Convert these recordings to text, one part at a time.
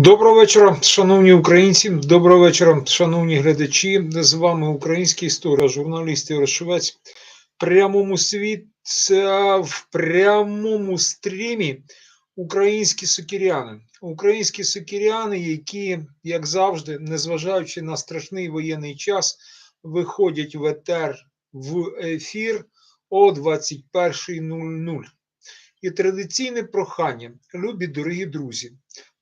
Доброго вечора, шановні українці. Доброго вечора, шановні глядачі. З вами український історія, журналіст Ігор Швець. В прямому світ в прямому стрімі українські сокіряни. Українські сокіряни, які, як завжди, незважаючи на страшний воєнний час, виходять в етер в ефір о 21.00. І традиційне прохання, любі дорогі друзі.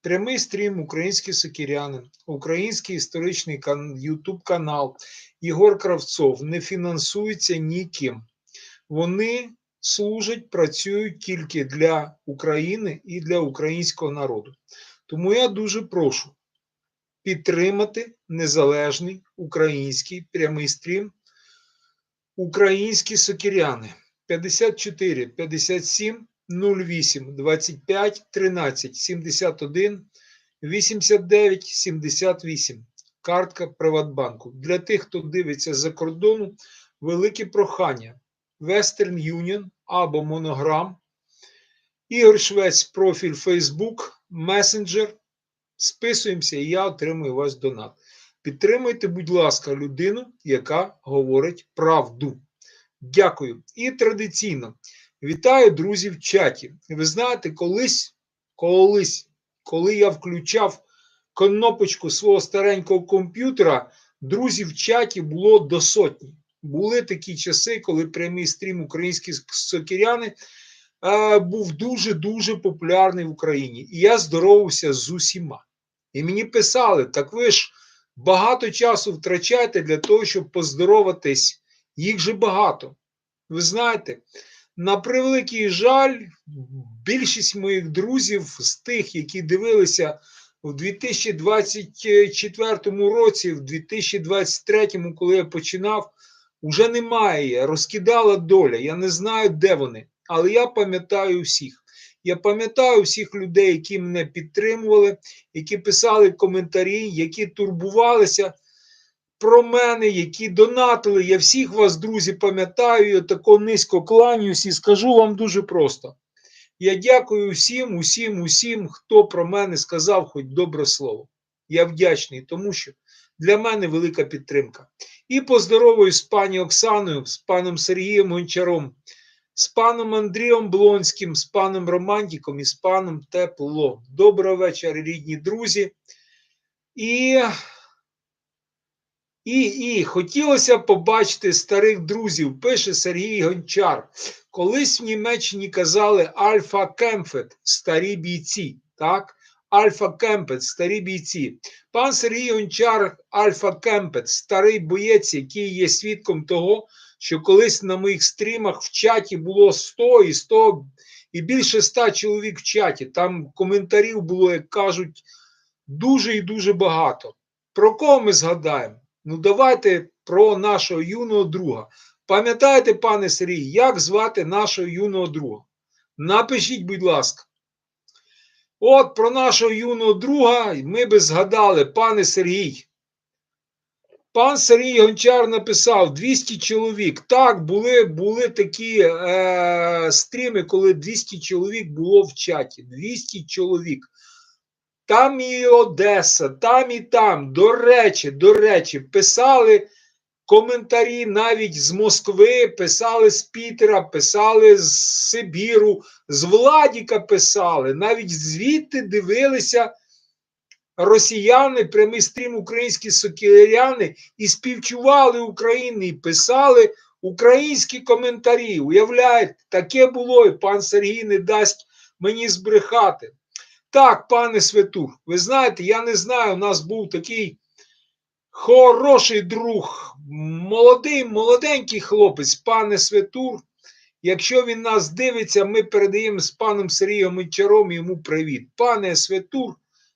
Прямий стрім Українські сокіряни, Український історичний Ютуб канал Єгор Кравцов не фінансується ніким. Вони служать, працюють тільки для України і для українського народу. Тому я дуже прошу підтримати незалежний український прямий стрім Українські сокіряни 54 57 08 25 13 71 89 78. Картка Приватбанку. Для тих, хто дивиться за кордону, велике прохання. Western Union або Монограм. Ігор Швець, профіль Facebook, Messenger. Списуємося, і я отримую вас донат. Підтримуйте, будь ласка, людину, яка говорить правду. Дякую. І традиційно. Вітаю друзів в чаті. Ви знаєте, колись, колись, коли я включав кнопочку свого старенького комп'ютера, друзів в чаті було до сотні. Були такі часи, коли прямий стрім українські сокіряни е, був дуже-дуже популярний в Україні. І я здоровався з усіма. І мені писали: так ви ж багато часу втрачаєте для того, щоб поздороватись. Їх же багато. Ви знаєте. На превеликий жаль, більшість моїх друзів з тих, які дивилися у 2024 році, в 2023, коли я починав, вже немає. Розкидала доля. Я не знаю, де вони, але я пам'ятаю всіх. Я пам'ятаю всіх людей, які мене підтримували, які писали коментарі, які турбувалися про мене, які донатили. Я всіх вас, друзі, пам'ятаю, я тако низько кланяюсь і скажу вам дуже просто. Я дякую всім, усім, усім, хто про мене сказав хоч добре слово. Я вдячний, тому що для мене велика підтримка. І поздоровую з пані Оксаною, з паном Сергієм Гончаром, з паном Андрієм Блонським, з паном Романтиком і з паном Тепло. Доброго вечора, рідні друзі. І і і хотілося побачити старих друзів, пише Сергій Гончар. Колись в Німеччині казали Альфа Кемфет, старі бійці. так? Альфа Кемпет, старі бійці. Пан Сергій Гончар, Альфа Кемпет, старий боєць, який є свідком того, що колись на моїх стрімах в чаті було 100 і 100 і більше 100 чоловік в чаті. Там коментарів було, як кажуть, дуже і дуже багато. Про кого ми згадаємо? Ну, давайте про нашого юного друга. Пам'ятаєте, пане Сергій, як звати нашого юного друга? Напишіть, будь ласка. От про нашого юного друга ми би згадали, пане Сергій. Пан Сергій Гончар написав 200 чоловік. Так, були були такі е, стріми, коли 200 чоловік було в чаті. 200 чоловік. Там і Одеса, там і там. До речі, до речі, писали коментарі навіть з Москви, писали з Пітера, писали з Сибіру, з Владіка писали, навіть звідти дивилися росіяни, прямий стрім українські сокиряни і співчували Україні, і писали українські коментарі. Уявляєте, таке було, і пан Сергій не дасть мені збрехати. Так, пане Светур, ви знаєте, я не знаю, у нас був такий хороший друг, молодий, молоденький хлопець, пане Светур. Якщо він нас дивиться, ми передаємо з паном Сергієм Мичаром йому привіт. Пане Светур,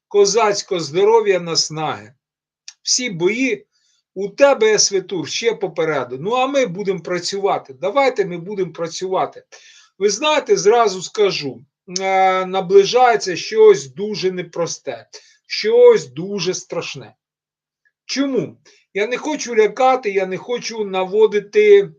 козацько здоров'я наснаги. Всі бої у тебе, Светур, ще попереду. Ну, а ми будемо працювати. Давайте ми будемо працювати. Ви знаєте, зразу скажу. Е, наближається щось дуже непросте, щось дуже страшне. Чому? Я не хочу лякати, я не хочу наводити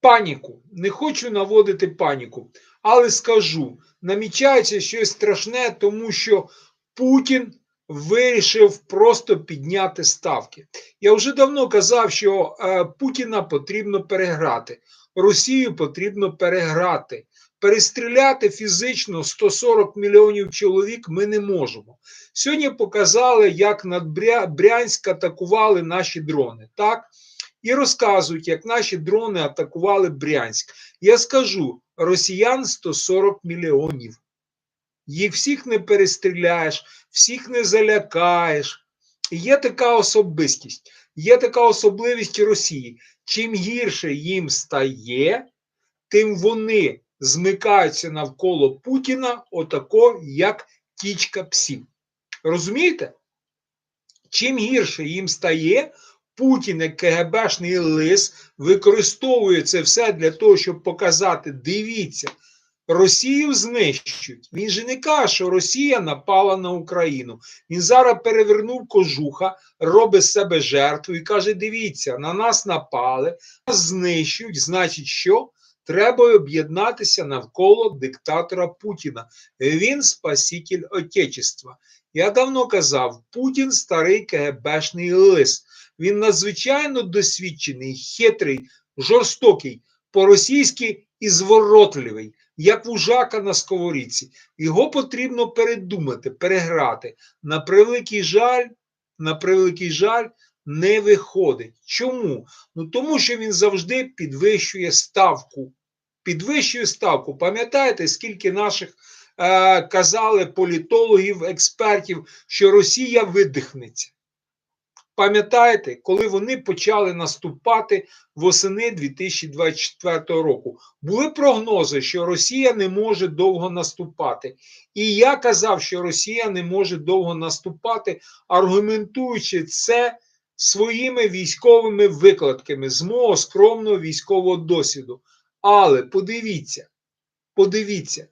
паніку. Не хочу наводити паніку. Але скажу, намічається щось страшне, тому що Путін вирішив просто підняти ставки. Я вже давно казав, що е, Путіна потрібно переграти, Росію потрібно переграти. Перестріляти фізично 140 мільйонів чоловік ми не можемо. Сьогодні показали, як над Брянськ атакували наші дрони. Так? І розказують, як наші дрони атакували Брянськ. Я скажу: росіян 140 мільйонів. Їх всіх не перестріляєш, всіх не залякаєш. Є така особистість, є така особливість Росії. Чим гірше їм стає, тим вони змикаються навколо Путіна, отако, як тічка псів. Розумієте? Чим гірше їм стає, Путін, як КГБшний лис, використовує це все для того, щоб показати: дивіться, Росію знищують. Він же не каже, що Росія напала на Україну. Він зараз перевернув кожуха, робить себе жертву і каже: дивіться, на нас напали, нас знищують. Значить, що? Треба об'єднатися навколо диктатора Путіна. Він спаситель Отечества. Я давно казав, Путін старий КГБшний лис. Він надзвичайно досвідчений, хитрий, жорстокий, по-російськи і зворотливий, як вужака на сковорідці. Його потрібно передумати, переграти. На превеликий жаль, на превеликий жаль, не виходить. Чому? Ну тому що він завжди підвищує ставку. Підвищує ставку. Пам'ятаєте, скільки наших е, казали політологів, експертів, що Росія видихнеться? Пам'ятаєте, коли вони почали наступати восени 2024 року, були прогнози, що Росія не може довго наступати. І я казав, що Росія не може довго наступати, аргументуючи це своїми військовими викладками з мого скромного військового досвіду. Але подивіться, подивіться,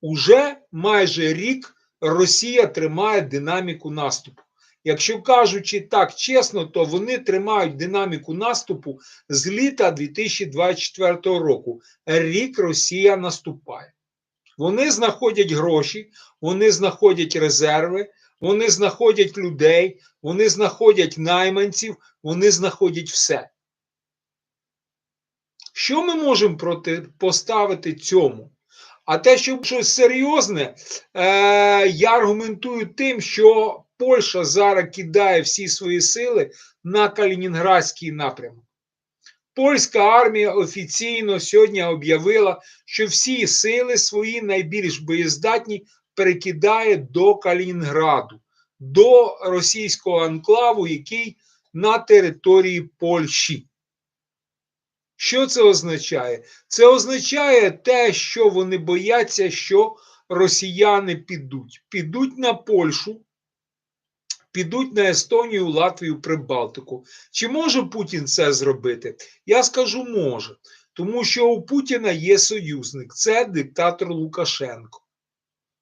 уже майже рік Росія тримає динаміку наступу. Якщо кажучи так чесно, то вони тримають динаміку наступу з літа 2024 року. Рік Росія наступає. Вони знаходять гроші, вони знаходять резерви, вони знаходять людей, вони знаходять найманців, вони знаходять все. Що ми можемо протипоставити цьому? А те, що щось серйозне, е, я аргументую тим, що Польща зараз кидає всі свої сили на Калінінградський напрямок. Польська армія офіційно сьогодні об'явила, що всі сили свої найбільш боєздатні перекидає до Калінінграду, до російського анклаву, який на території Польщі. Що це означає? Це означає те, що вони бояться, що росіяни підуть. Підуть на Польщу, підуть на Естонію, Латвію, Прибалтику. Чи може Путін це зробити? Я скажу може. Тому що у Путіна є союзник, це диктатор Лукашенко.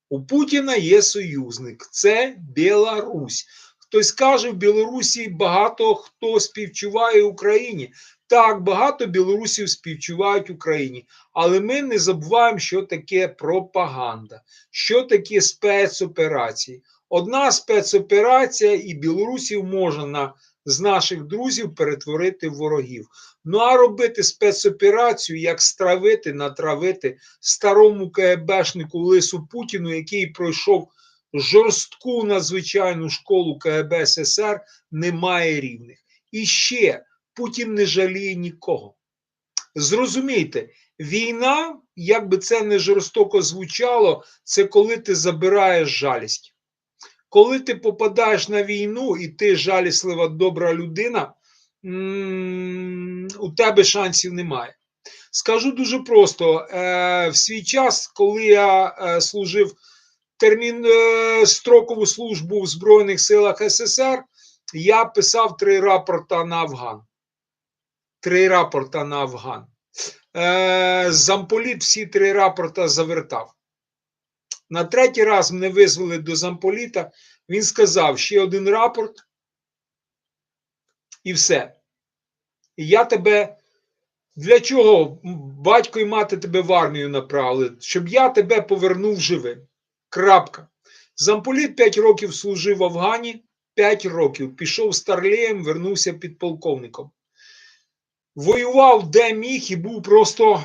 У Путіна є союзник, це Білорусь. Хтось каже, в Білорусі багато хто співчуває Україні. Так, багато білорусів співчувають Україні, але ми не забуваємо, що таке пропаганда, що таке спецоперації. Одна спецоперація, і білорусів можна з наших друзів перетворити в ворогів. Ну а робити спецоперацію, як стравити, натравити старому КГБшнику Лису Путіну, який пройшов жорстку надзвичайну школу КГБ СССР, немає рівних. І ще Путін не жаліє нікого. Зрозумійте, війна, як би це не жорстоко звучало, це коли ти забираєш жалість. Коли ти попадаєш на війну і ти жаліслива добра людина, у тебе шансів немає. Скажу дуже просто: е, в свій час, коли я е, служив термін е, строкову службу в Збройних силах СССР, я писав три рапорта на Афган. Три рапорта на Афган. Замполіт всі три рапорта завертав. На третій раз мене визвали до замполіта. Він сказав: ще один рапорт, і все. І я тебе Для чого батько і мати тебе в армію направили? Щоб я тебе повернув живим. Крапка. Замполіт 5 років служив в Афгані, 5 років пішов старлеєм, вернувся підполковником. Воював де міг і був просто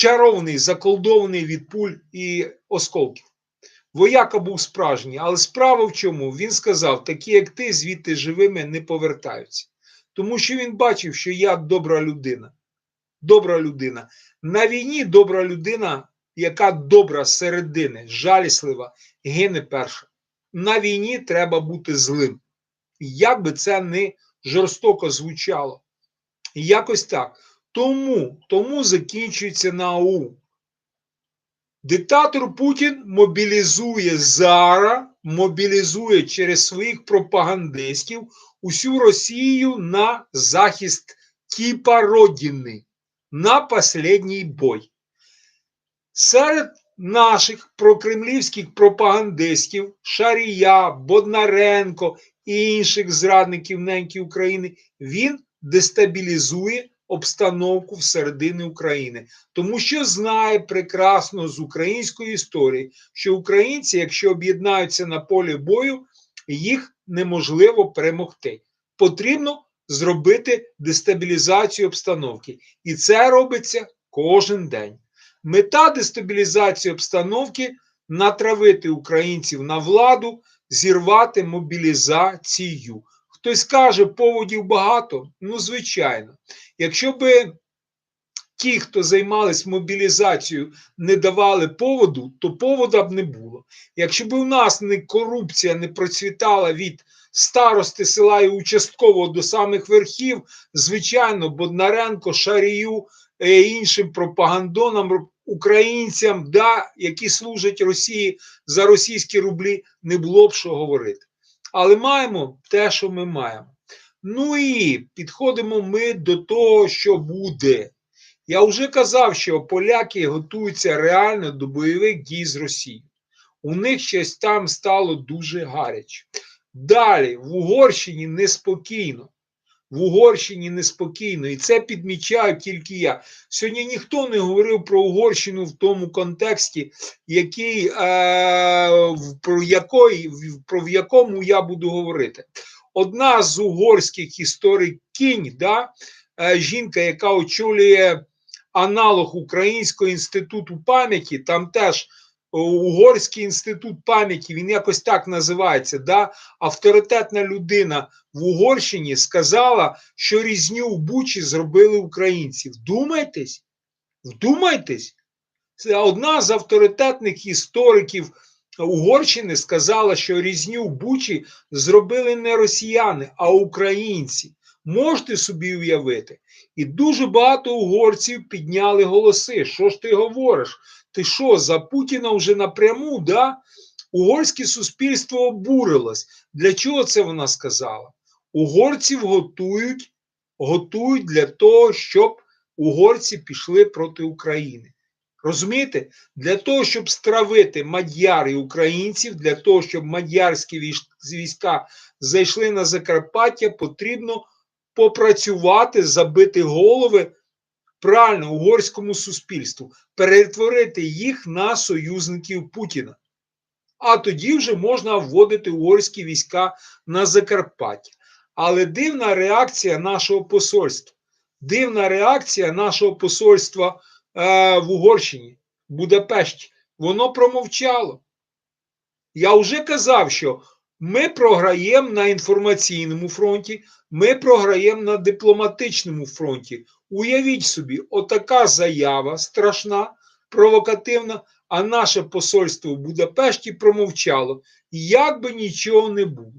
зачарований, заколдований від пуль і осколків. Вояка був справжній, але справа в чому? Він сказав: такі, як ти, звідти живими не повертаються. Тому що він бачив, що я добра людина. Добра людина. На війні добра людина, яка добра середини, жаліслива, гине перша. На війні треба бути злим. Як би це не жорстоко звучало. Якось так. Тому, тому закінчується НАУ. Диктатор Путін мобілізує зараз, мобілізує через своїх пропагандистів усю Росію на захист типа родини, на последній бой. Серед наших прокремлівських пропагандистів Шарія, Боднаренко і інших зрадників неньки України він дестабілізує обстановку всередині України, тому що знає прекрасно з української історії, що українці, якщо об'єднаються на полі бою, їх неможливо перемогти. Потрібно зробити дестабілізацію обстановки, і це робиться кожен день. Мета дестабілізації обстановки натравити українців на владу, зірвати мобілізацію. Хтось каже, поводів багато. Ну, звичайно, якщо би ті, хто займались мобілізацією, не давали поводу, то повода б не було. Якщо б у нас не корупція не процвітала від старости села і участкового до самих верхів, звичайно, Боднаренко, Шарію, е, іншим пропагандонам, українцям, да, які служать Росії за російські рублі, не було б що говорити. Але маємо те, що ми маємо. Ну і підходимо ми до того, що буде. Я вже казав, що поляки готуються реально до бойових дій з Росією. У них щось там стало дуже гаряче. Далі, в Угорщині неспокійно. В Угорщині неспокійно, і це підмічаю тільки я. Сьогодні ніхто не говорив про Угорщину в тому контексті, який, е, про, якої, про в якому я буду говорити. Одна з угорських історикінь, да, е, жінка, яка очолює аналог Українського інституту пам'яті, там теж Угорський інститут пам'яті, він якось так називається. да, Авторитетна людина в Угорщині сказала, що різню в Бучі зробили українці. Вдумайтесь, вдумайтесь. Одна з авторитетних істориків Угорщини сказала, що різню в Бучі зробили не росіяни, а українці. Можете собі уявити. І дуже багато угорців підняли голоси. Що ж ти говориш? Ти що, за Путіна вже напряму? да? Угорське суспільство обурилось. Для чого це вона сказала? Угорців готують, готують для того, щоб угорці пішли проти України. Розумієте? Для того, щоб стравити мадяр і українців, для того, щоб мадярські війська зайшли на Закарпаття, потрібно попрацювати, забити голови правильно угорському суспільству, перетворити їх на союзників Путіна. А тоді вже можна вводити угорські війська на Закарпаття. Але дивна реакція нашого посольства. Дивна реакція нашого посольства е, в Угорщині, в Будапешті. Воно промовчало. Я вже казав, що ми програємо на інформаційному фронті, ми програємо на дипломатичному фронті. Уявіть собі, отака заява страшна, провокативна, а наше посольство в Будапешті промовчало, як би нічого не було.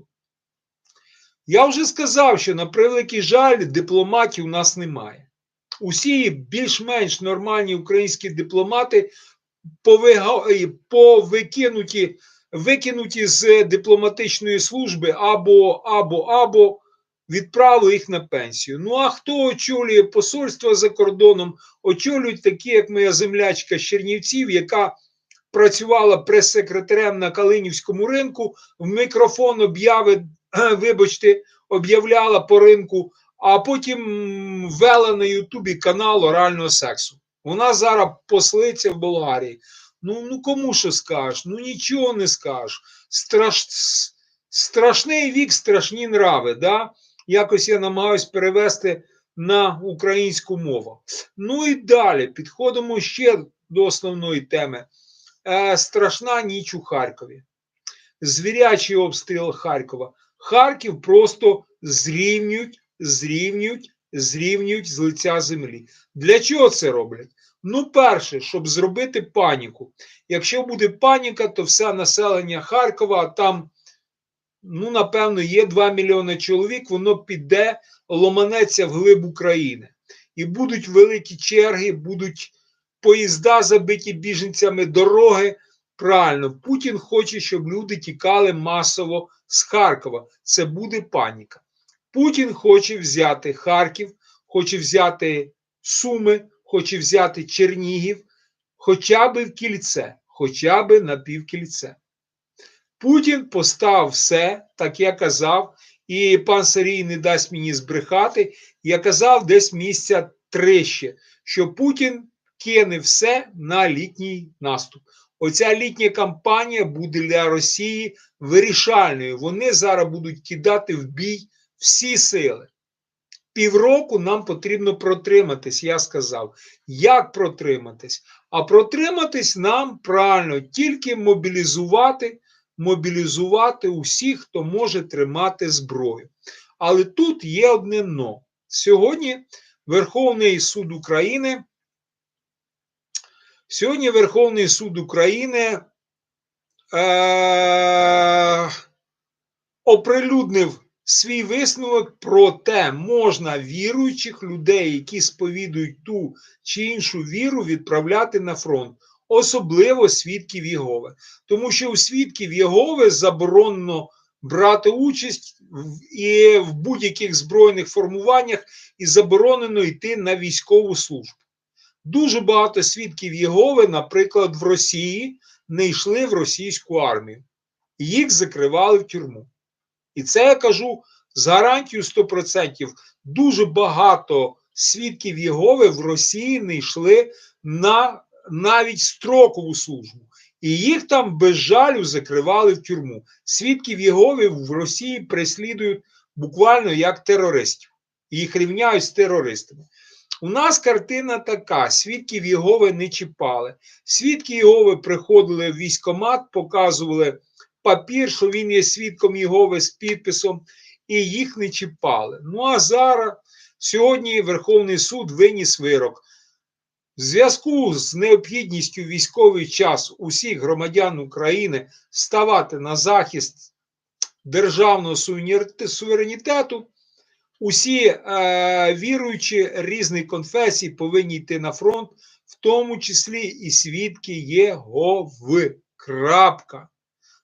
Я вже сказав, що на превеликий жаль, дипломатів у нас немає. Усі більш-менш нормальні українські дипломати повикинуті викинуті з дипломатичної служби або або або відправили їх на пенсію. Ну а хто очолює посольство за кордоном? Очолюють такі, як моя землячка з Чернівців, яка працювала прес-секретарем на Калинівському ринку, в мікрофон об'яви, вибачте, об'являла по ринку. а потім вела на Ютубі канал орального сексу. Вона зараз послиться в Болгарії. Ну, ну кому що скажеш? Ну нічого не скажеш. Страш... Страшний вік, страшні нрави. Да? Якось я намагаюсь перевести на українську мову. Ну і далі підходимо ще до основної теми. Е, страшна ніч у Харкові. Звірячий обстріл Харкова. Харків просто зрівнюють, зрівнюють, зрівнюють з лиця землі. Для чого це роблять? Ну, перше, щоб зробити паніку. Якщо буде паніка, то все населення Харкова, а там, ну, напевно, є 2 мільйони чоловік, воно піде, ломанеться в глиб України. І будуть великі черги, будуть поїзда забиті біженцями, дороги. Правильно, Путін хоче, щоб люди тікали масово з Харкова. Це буде паніка. Путін хоче взяти Харків, хоче взяти Суми, хоче взяти Чернігів, хоча б в кільце, хоча б на півкільце. Путін постав все, так я казав, і пан Сарій не дасть мені збрехати. Я казав десь місця три ще, що Путін кине все на літній наступ. Оця літня кампанія буде для Росії вирішальною. Вони зараз будуть кидати в бій всі сили. Півроку нам потрібно протриматись, я сказав. Як протриматись? А протриматись нам правильно тільки мобілізувати, мобілізувати усіх, хто може тримати зброю. Але тут є одне но. Сьогодні Верховний суд України. Сьогодні Верховний суд України е- оприлюднив свій висновок про те, можна віруючих людей, які сповідують ту чи іншу віру, відправляти на фронт, особливо свідків Єгови. Тому що у свідків Єгови заборонено брати участь в, і в будь-яких збройних формуваннях і заборонено йти на військову службу. Дуже багато свідків Єгови, наприклад, в Росії не йшли в російську армію, їх закривали в тюрму. І це я кажу з гарантією 100%. Дуже багато свідків Єгови в Росії не йшли на навіть строкову службу. І їх там без жалю закривали в тюрму. Свідків Єгови в Росії переслідують буквально як терористів. Їх рівняють з терористами. У нас картина така: свідків Єгови не чіпали. Свідки Єгови приходили в військкомат, показували папір, що він є свідком Єгови з підписом, і їх не чіпали. Ну а зараз сьогодні Верховний суд виніс вирок. В зв'язку з необхідністю військовий час усіх громадян України ставати на захист державного суверенітету, усі е, віруючі різних конфесій повинні йти на фронт, в тому числі і свідки Єгови. Крапка.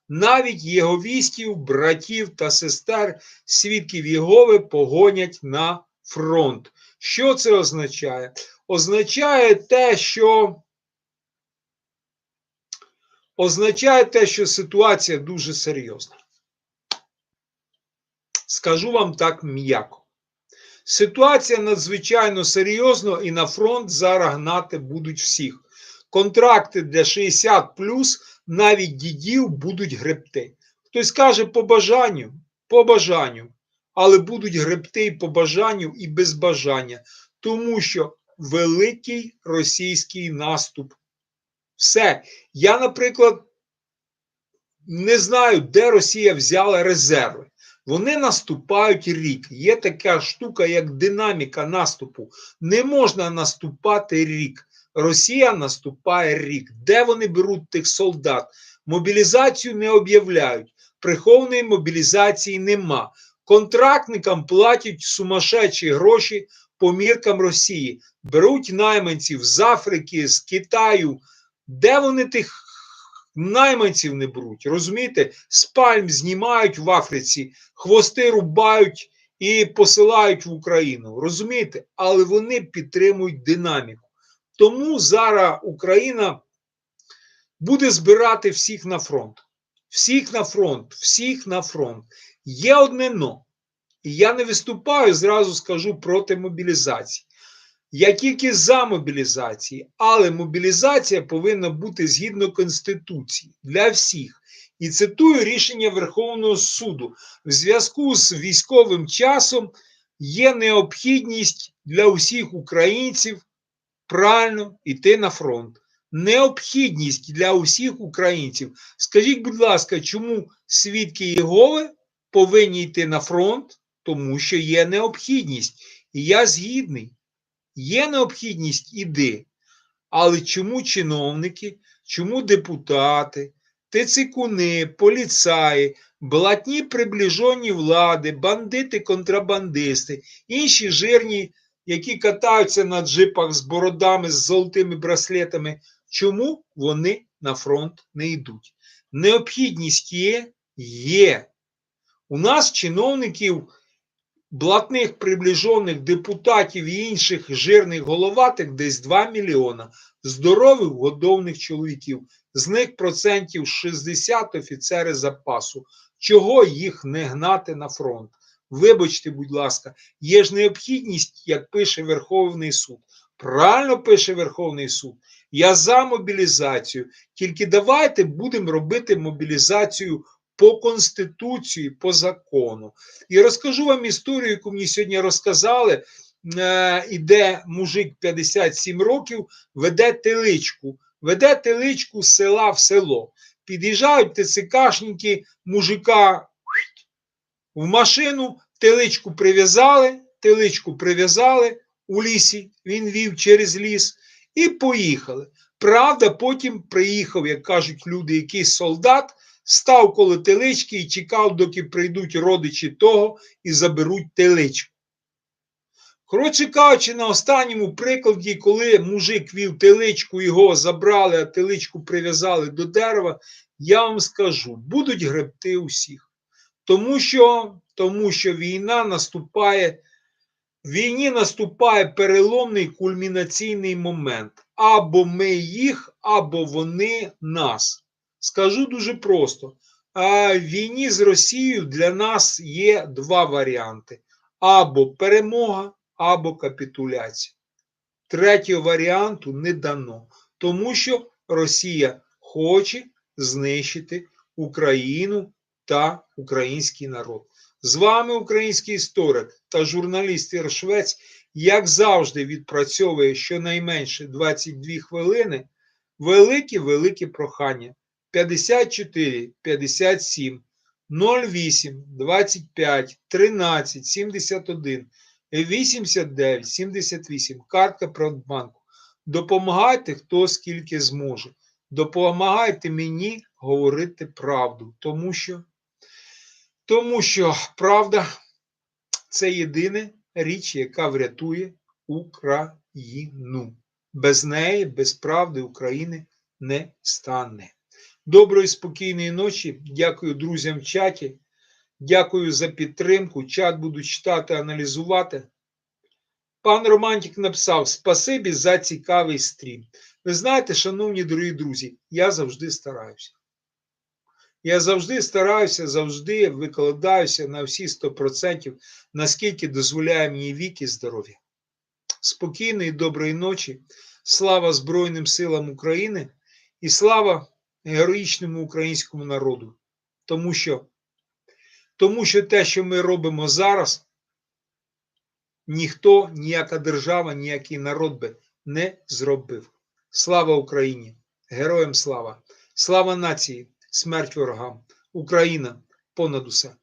Навіть єговістів, братів та сестер, свідків Єгови погонять на фронт. Що це означає? Означає те, що означає те, що ситуація дуже серйозна. Скажу вам так м'яко. Ситуація надзвичайно серйозна і на фронт зараз гнати будуть всіх. Контракти для 60 плюс навіть дідів будуть гребти. Хтось каже по бажанню, по бажанню, але будуть гребти і по бажанню, і без бажання, тому що великий російський наступ. Все. Я, наприклад, не знаю, де Росія взяла резерви. Вони наступають рік. Є така штука, як динаміка наступу. Не можна наступати рік. Росія наступає рік. Де вони беруть тих солдат? Мобілізацію не об'являють. Прихованої мобілізації нема. Контрактникам платять сумасшедші гроші по міркам Росії. Беруть найманців з Африки, з Китаю. Де вони тих найманців не беруть? Розумієте? З знімають в Африці, хвости рубають і посилають в Україну. Розумієте? Але вони підтримують динаміку. Тому зараз Україна буде збирати всіх на фронт. Всіх на фронт, всіх на фронт. Є одне но. І я не виступаю, зразу скажу проти мобілізації. Я тільки за мобілізацію, але мобілізація повинна бути згідно Конституції для всіх. І цитую рішення Верховного суду: в зв'язку з військовим часом є необхідність для усіх українців правильно йти на фронт. Необхідність для усіх українців. Скажіть, будь ласка, чому свідки Єгови повинні йти на фронт? Тому що є необхідність. І я згідний. Є необхідність іди. Але чому чиновники, чому депутати, тицикуни, поліцаї, блатні приближені влади, бандити, контрабандисти, інші жирні, які катаються на джипах з бородами, з золотими браслетами, чому вони на фронт не йдуть? Необхідність є, є. У нас чиновників блатних приближених депутатів і інших жирних головатих десь 2 мільйона здорових годовних чоловіків. З них процентів 60 офіцери запасу. Чого їх не гнати на фронт? Вибачте, будь ласка, є ж необхідність, як пише Верховний суд. Правильно пише Верховний суд. Я за мобілізацію. Тільки давайте будемо робити мобілізацію по Конституції, по закону. І розкажу вам історію, яку мені сьогодні розказали. Е, іде мужик 57 років, веде теличку, веде теличку з села в село. Під'їжджають ТЦКшники, мужика в машину, теличку прив'язали, теличку прив'язали у лісі, він вів через ліс і поїхали. Правда, потім приїхав, як кажуть люди, якийсь солдат, став коло телички і чекав, доки прийдуть родичі того і заберуть теличку. Коротше кажучи, на останньому прикладі, коли мужик вів теличку, його забрали, а теличку прив'язали до дерева, я вам скажу, будуть гребти усіх. Тому що, тому що війна наступає, війні наступає переломний кульмінаційний момент. Або ми їх, або вони нас. Скажу дуже просто: в війні з Росією для нас є два варіанти: або перемога, або капітуляція. Третього варіанту не дано, тому що Росія хоче знищити Україну та український народ. З вами український історик та журналіст Іршвець, як завжди, відпрацьовує щонайменше 22 хвилини. Велике, велике прохання. 54 57 08 25 13 71 89 78 картка Приватбанку. Допомагайте хто скільки зможе. Допомагайте мені говорити правду, тому що, тому що правда це єдина річ, яка врятує Україну. Без неї, без правди України не стане. Доброї, спокійної ночі. Дякую друзям в чаті. Дякую за підтримку. Чат буду читати, аналізувати. Пан Романтик написав: Спасибі за цікавий стрім. Ви знаєте, шановні дорогі друзі, я завжди стараюся. Я завжди стараюся, завжди викладаюся на всі 100%, наскільки дозволяє мені вік і здоров'я. Спокійної, доброї ночі. Слава Збройним силам України і слава героїчному українському народу. Тому що, тому що те, що ми робимо зараз, ніхто, ніяка держава, ніякий народ би не зробив. Слава Україні! Героям слава! Слава нації! Смерть ворогам! Україна понад усе!